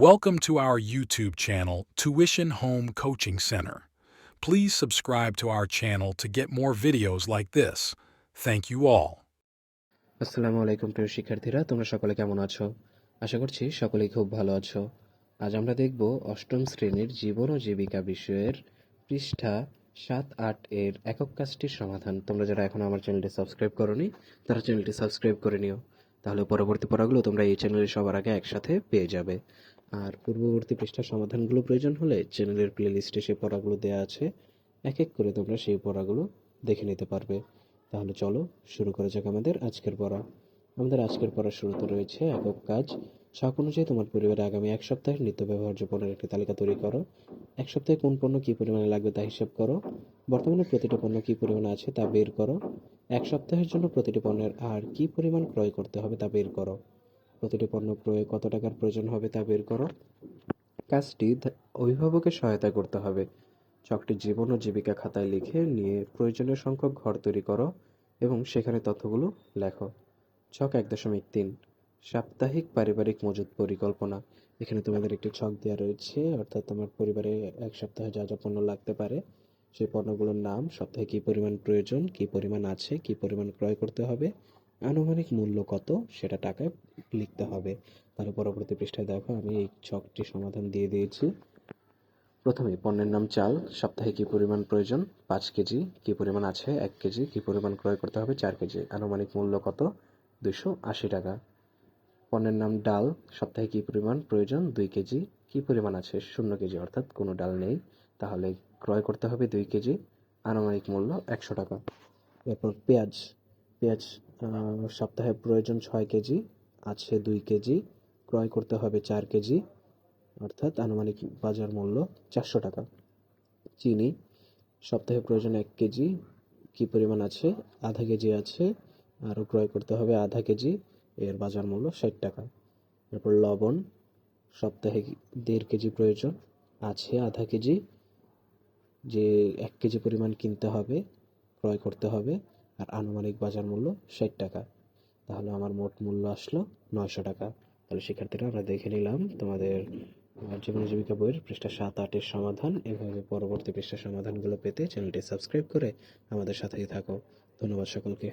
Welcome to our YouTube channel, Tuition Home Coaching Center. Please subscribe to our channel to get more videos like this. Thank you all. আসসালামু আলাইকুম প্রিয় শিক্ষার্থীরা তোমরা সকলে কেমন আছো আশা করছি সকলেই খুব ভালো আছো আজ আমরা দেখব অষ্টম শ্রেণীর জীবন ও জীবিকা বিষয়ের পৃষ্ঠা সাত আট এর একক কাজটির সমাধান তোমরা যারা এখন আমার চ্যানেলটি সাবস্ক্রাইব করনি তারা চ্যানেলটি সাবস্ক্রাইব করে নিও তাহলে পরবর্তী পড়াগুলো তোমরা এই চ্যানেলে সবার আগে একসাথে পেয়ে যাবে আর পূর্ববর্তী পৃষ্ঠার সমাধানগুলো প্রয়োজন হলে চ্যানেলের প্লেলিস্টে সেই পড়াগুলো দেওয়া আছে। এক এক করে তোমরা সেই পড়াগুলো দেখে নিতে পারবে। তাহলে চলো শুরু করা যাক আমাদের আজকের পড়া। আমাদের আজকের পড়ার শুরুতে রয়েছে একক কাজ। ছক অনুযায়ী তোমার পরিবারে আগামী এক সপ্তাহের নিত্য ব্যবহার্য পণ্যের একটি তালিকা তৈরি করো। এক সপ্তাহে কোন পণ্য কী পরিমাণে লাগবে তা হিসাব করো। বর্তমানে প্রতিটি পণ্য কী পরিমাণে আছে তা বের করো। এক সপ্তাহের জন্য প্রতিটি পণ্যের আর কী পরিমাণ ক্রয় করতে হবে তা বের করো। প্রতিটি পণ্য ক্রয়ে কত টাকার প্রয়োজন হবে তা বের করো। কাজটি অভিভাবকের সহায়তা করতে হবে। চকটি জীবন ও জীবিকা খাতায় লিখে নিয়ে প্রয়োজনীয় সংখ্যক ঘর তৈরি করো এবং সেখানে তথ্যগুলো লেখো। ছক এক দশমিক তিন। সাপ্তাহিক পারিবারিক মজুত পরিকল্পনা। এখানে তোমাদের একটি ছক দেওয়া রয়েছে, অর্থাৎ তোমার পরিবারে এক সপ্তাহে যা যা পণ্য লাগতে পারে, সেই পণ্যগুলোর নাম, সপ্তাহে কী পরিমাণ প্রয়োজন, কী পরিমাণ আছে, কী পরিমাণ ক্রয় করতে হবে আনুমানিক মূল্য কত? সেটা টাকায় লিখতে হবে। তাহলে পরবর্তী পৃষ্ঠায় দেখো, আমি এই ছকটি সমাধান দিয়ে দিয়েছি। প্রথমে পণ্যের নাম চাল, সপ্তাহে কী পরিমাণ প্রয়োজন? পাঁচ কেজি, কী পরিমাণ আছে? এক কেজি, কী পরিমাণ ক্রয় করতে হবে? চার কেজি। আনুমানিক মূল্য কত? দুশো আশি টাকা। পণ্যের নাম ডাল, সপ্তাহে কী পরিমাণ প্রয়োজন? দুই কেজি। কী পরিমাণ আছে? শূন্য কেজি, অর্থাৎ কোনো ডাল নেই। তাহলে ক্রয় করতে হবে দুই কেজি। আনুমানিক মূল্য একশো টাকা। এরপর পেঁয়াজ পেঁয়াজ সপ্তাহে প্রয়োজন ছয় কেজি, আছে দুই কেজি, ক্রয় করতে হবে চার কেজি, অর্থাৎ আনুমানিক বাজার মূল্য চারশো টাকা। চিনি, সপ্তাহে প্রয়োজন এক কেজি, কি পরিমাণ আছে? আধা কেজি আছে, আরও ক্রয় করতে হবে আধা কেজি, এর বাজার মূল্য ষাট টাকা। এরপর লবণ, সপ্তাহে দেড় কেজি প্রয়োজন, আছে আধা কেজি, যে এক কেজি পরিমাণ কিনতে হবে, ক্রয় করতে হবে আর আনুমানিক বাজার মূল্য ষাট টাকা। তাহলে আমার মোট মূল্য আসলো নয়শো টাকা। তাহলে শিক্ষার্থীরা, আমরা দেখে নিলাম তোমাদের জীবন জীবিকা বইয়ের পৃষ্ঠা সাত, আটের সমাধান। এভাবে পরবর্তী পৃষ্ঠার সমাধানগুলো পেতে চ্যানেলটি সাবস্ক্রাইব করে আমাদের সাথেই থাকো। ধন্যবাদ সকলকে।